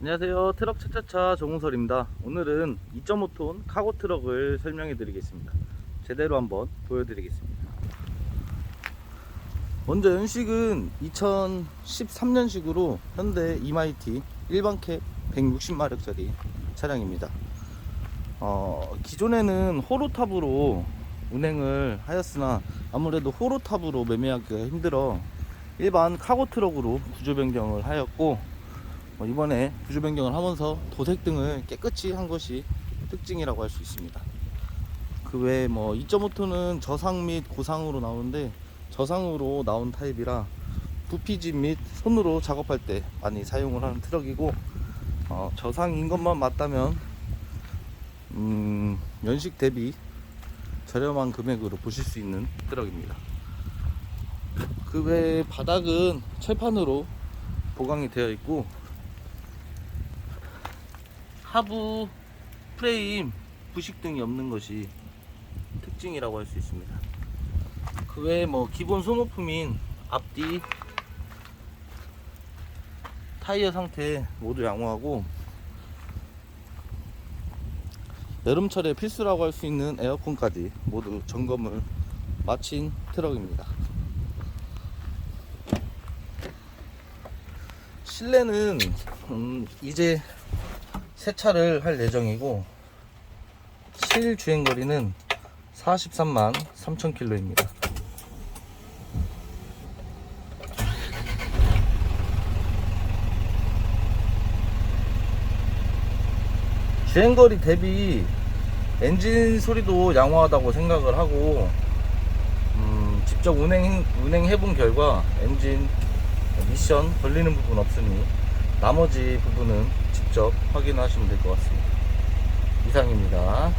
안녕하세요. 트럭 차차차 정우설입니다. 오늘은 2.5톤 카고 트럭을 설명해 드리겠습니다. 제대로 한번 보여드리겠습니다. 먼저 연식은 2013년식으로 현대 이마이티 일반 캡 160마력짜리 차량입니다. 어, 기존에는 호로탑으로 운행을 하였으나 아무래도 호로탑으로 매매하기가 힘들어 일반 카고 트럭으로 구조 변경을 하였고 어, 이번에 구조 변경을 하면서 도색 등을 깨끗이 한 것이 특징이라고 할 수 있습니다. 그 외에 뭐 2.5톤은 저상 및 고상으로 나오는데 저상으로 나온 타입이라 부피집 및 손으로 작업할 때 많이 사용을 하는 트럭이고 어, 저상인 것만 맞다면 음, 연식 대비 저렴한 금액으로 보실 수 있는 트럭입니다. 그 외에 바닥은 철판으로 보강이 되어 있고 하부 프레임 부식 등이 없는 것이 특징이라고 할 수 있습니다. 그 외에 뭐 기본 소모품인 앞뒤 타이어 상태 모두 양호하고 여름철에 필수라고 할 수 있는 에어컨까지 모두 점검을 마친 트럭입니다. 실내는 음, 이제 세차를 할 예정이고 실 주행 거리는 43만 3천 킬로입니다. 주행 거리 대비 엔진 소리도 양호하다고 생각을 하고 음, 직접 운행 운행해 본 결과 엔진 미션 걸리는 부분 없으니 나머지 부분은 직접 확인하시면 될 것 같습니다. 이상입니다.